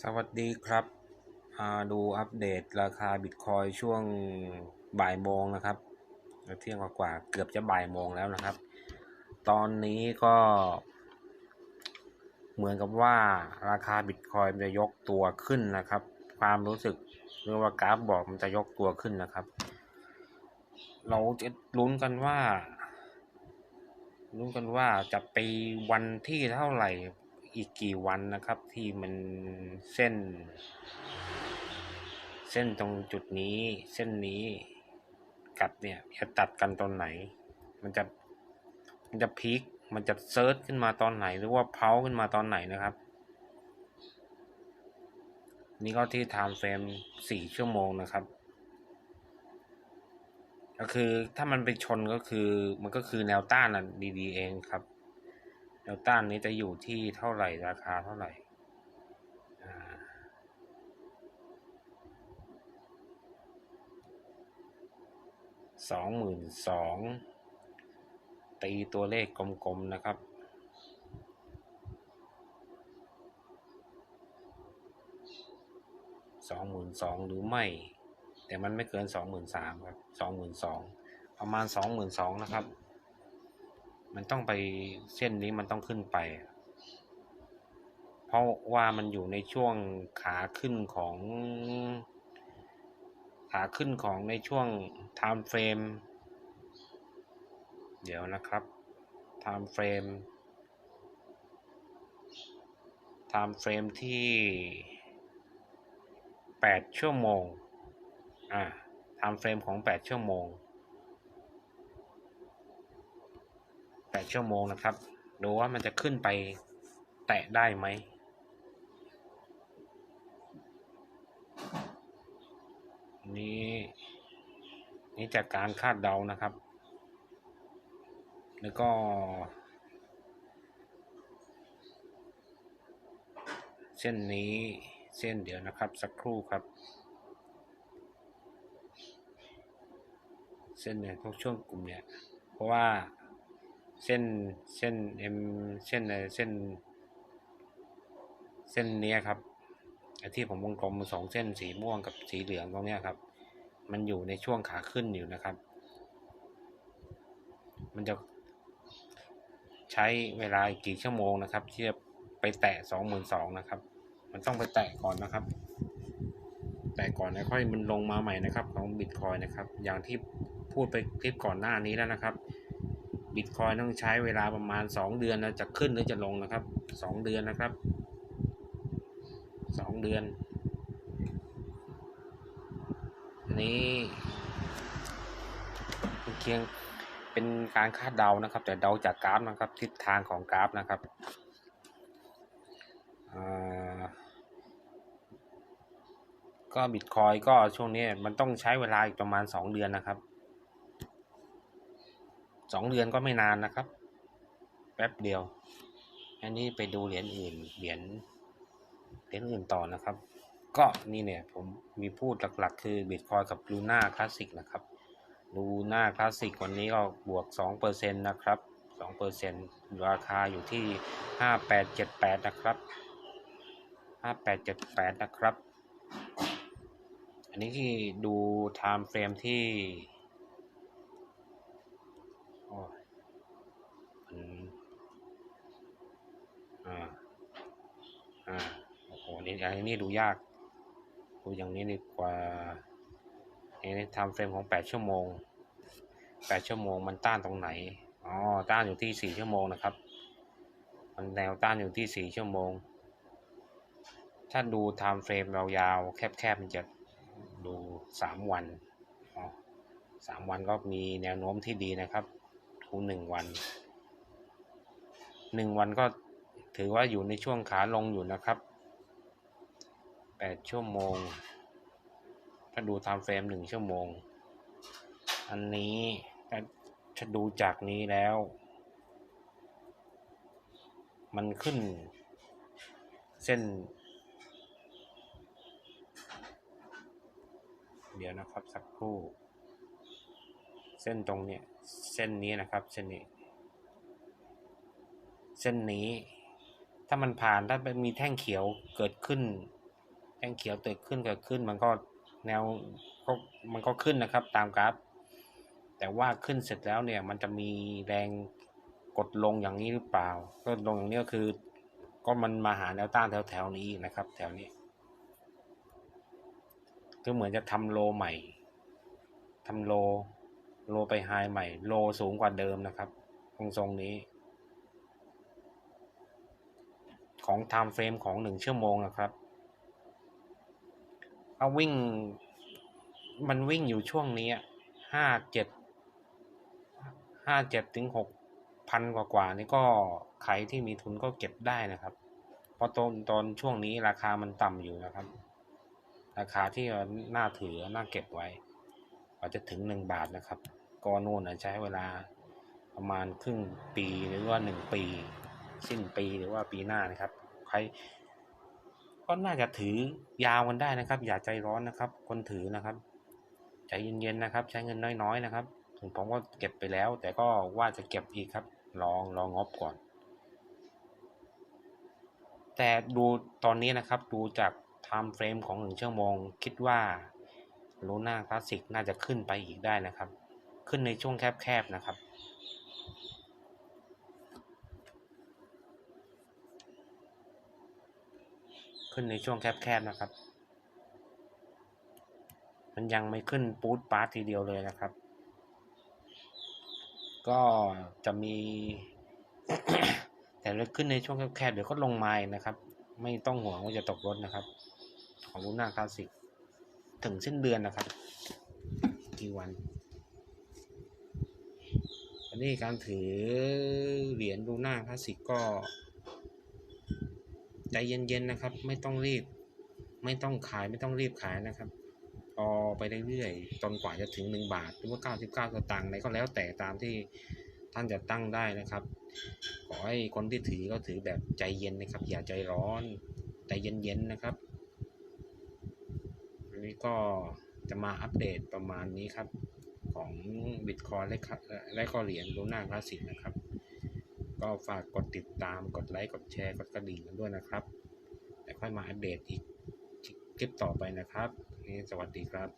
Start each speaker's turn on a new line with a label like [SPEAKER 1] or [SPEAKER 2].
[SPEAKER 1] สวัสดีครับมาดูอัปเดตราคาบิตคอยช่วงบ่ายโมงนะครับ เที่ยงกว่าเกือบจะบ่ายโมงแล้วนะครับ ตอนนี้ก็ เหมือนกับว่าราคาบิตคอยจะยกตัวขึ้นนะครับ ความรู้สึกหรือว่ากราฟบอกมันจะยกตัวขึ้นนะครับ เราจะลุ้นกันว่าลุ้นกันว่าจะไปวันที่เท่าไหร่ อีกกี่วันนะครับ ที่มันเส้น เส้นตรงจุดนี้ เส้นนี้กับเนี่ยจะตัดกันตอนไหน มันจะมันจะพีคมันจะเซิร์ชขึ้นมาตอนไหน หรือว่าเพาขึ้นมาตอนไหนนะครับ นี่ก็ที่ time frame สี่ชั่วโมงนะครับ ก็คือถ้ามันไปชนก็คือมันก็คือแนวต้านน่ะดีๆเองครับ แนวต้านนี้จะอยู่ที่เท่าไหร่ราคาเท่าไหร่สองหมื่นสองตีตัวเลขกลมๆนะครับสองหมื่นสองหรือไม่ แต่มันไม่เกินสองหมื่นสามครับสองหมื่นสองประมาณสองหมื่นสองนะครับ มันต้องไปเส้นนี้มันต้องขึ้นไป เพราะว่ามันอยู่ในช่วงขาขึ้นของ ขาขึ้นของในช่วง time frame เดี๋ยวนะครับ time frame time frame ที่ 8 ชั่วโมงอ่า time frame ของ 8 ชั่วโมง 8 ชั่วโมงนะครับดูว่ามันจะขึ้นไปแตะได้ไหมนี่นี่จากการคาดเดานะครับ แล้วก็เส้นนี้เส้นเดียวนะครับสักครู่ครับ เส้นเนี่ยพวกช่วงกลุ่มเนี่ย เพราะว่า เส้นเส้นเอ็มเส้นอะไรเส้น เส้นนี้ครับที่ผมวงกลมสองเส้นสีม่วงกับสีเหลืองตรงเนี้ยครับ มันอยู่ในช่วงขาขึ้นอยู่นะครับ มันจะใช้เวลากกี่ชั่วโมงนะครับที่จะไปแตะสองหมื่นสองนะครับ มันต้องไปแตะก่อนนะครับ แตะก่อนแล้วค่อยมันลงมาใหม่นะครับ ของบิตคอยนะครับ อย่างที่พูดไปคลิปก่อนหน้านี้แล้วนะครับ บิตคอยต้องใช้เวลาประมาณ 2 เดือนนะจะขึ้นหรือจะลงนะครับ 2 เดือนนะครับ 2 เดือน อันนี้เคียงเป็นการคาดเดานะครับ แต่เดาจากกราฟนะครับ ทิศทางของกราฟนะครับก็บิตคอยก็ช่วงนี้มันต้องใช้เวลาอีกประมาณ 2 เดือนนะครับ สองเดือนก็ไม่นานนะครับ แป๊บเดียว อันนี้ไปดูเหรียญอื่น เหรียญ เหรียญอื่นต่อนะครับ ก็นี่เนี่ยผมมีพูดหลักๆ คือบิตคอยกับลูน่าคลาสสิกนะครับลูน่าคลาสสิกวันนี้ก็บวก 2%นะครับ 2%ราคาอยู่ที่ 5878 นะครับ 5878 นะครับ อันนี้ที่ดู time frame ที่อ่า อ่าโอ้โหนี่อันนี้ดูยากดูอย่างนี้ดีกว่านี่ทำเฟรมของแปดชั่วโมงแปดชั่วโมงมันต้านตรงไหนอ๋อต้านอยู่ที่สี่ชั่วโมงนะครับ มันแนวต้านอยู่ที่สี่ชั่วโมง ถ้าดูไทม์เฟรมยาวๆแคบๆมันจะดูสามวันอ๋อสามวันก็มีแนวโน้มที่ดีนะครับทูหนึ่งวันหนึ่งวันก็ ถือว่าอยู่ในช่วงขาลงอยู่นะครับแปดชั่วโมง ถ้าดูไทม์เฟรมหนึ่งชั่วโมง อันนี้ถ้าดูจากนี้แล้ว มันขึ้น เส้น เดี๋ยวนะครับสักครู่ เส้นตรงเนี้ย เส้นนี้นะครับ เส้นนี้ เส้นนี้ ถ้ามันผ่านถ้ามีแท่งเขียวเกิดขึ้น แท่งเขียวเกิดขึ้นเกิดขึ้น มันก็แนวก็มันก็ขึ้นนะครับตามกราฟ แต่ว่าขึ้นเสร็จแล้วเนี่ยมันจะมีแรงกดลงอย่างนี้หรือเปล่า ก็ลงอย่างนี้ก็คือ ก็มันมาหาแนวต้านแถวแถวๆนี้นะครับ แถวนี้ก็เหมือนจะทำโลใหม่ทำโล โลไปไฮใหม่ โลสูงกว่าเดิมนะครับ ตรงทรงนี้ ของ time frame ของหนึ่งชั่วโมงนะครับเอาวิ่ง มันวิ่งอยู่ช่วงนี้ห้าเจ็ดห้าเจ็ดถึงหกพันกว่ากว่านี่ก็ใครที่มีทุนก็เก็บได้นะครับ เพราะตอนตอนช่วงนี้ราคามันต่ำอยู่นะครับ ราคาที่น่าถือน่าเก็บไว้อาจจะถึงหนึ่งบาทนะครับ ก็นู่นใช้เวลาประมาณครึ่งปีหรือว่าหนึ่งปี สิ้นปีหรือว่าปีหน้านะครับ ใครก็น่าจะถือยาวกันได้นะครับ อย่าใจร้อนนะครับ คนถือนะครับใจเย็นๆนะครับ ใช้เงินน้อยๆนะครับถึงผมก็เก็บไปแล้ว แต่ก็ว่าจะเก็บอีกครับ ลองลองงบก่อน แต่ดูตอนนี้นะครับ ดูจาก time frame ของหนึ่งชั่วโมง คิดว่าลูน่าคลาสสิกน่าจะขึ้นไปอีกได้นะครับ ขึ้นในช่วงแคบๆนะครับ ขึ้นในช่วงแคบๆนะครับ มันยังไม่ขึ้นปูดปาร์ทีเดียวเลยนะครับ ก็จะมี แต่เราขึ้นในช่วงแคบๆเดี๋ยวก็ลงมาอีกนะครับ ไม่ต้องห่วงว่าจะตกรถนะครับ ของลูน่าคลาสสิกถึงสิ้นเดือนนะครับ กี่วันอันนี้การถือเหรียญลูน่าคลาสสิกก็ ใจเย็นๆนะครับ ไม่ต้องรีบ ไม่ต้องขายไม่ต้องรีบขายนะครับรอไปเรื่อยๆจนกว่าจะถึงหนึ่งบาท หรือว่าเก้าสิบเก้าสตางค์ไหนก็แล้วแต่ตามที่ท่านจะตั้งได้นะครับ ขอให้คนที่ถือก็ถือแบบใจเย็นนะครับ อย่าใจร้อนใจเย็นๆนะครับอันนี้ก็จะมาอัปเดตประมาณนี้ครับ ของบิตคอยและและก็เหรียญลูน่าคลาสสิกนะครับ ก็ฝากกดติดตามกดไลค์กดแชร์กดกระดิ่งกันด้วยนะครับแล้วค่อยมาอัปเดตอีกคลิปต่อไปนะครับนี่สวัสดีครับ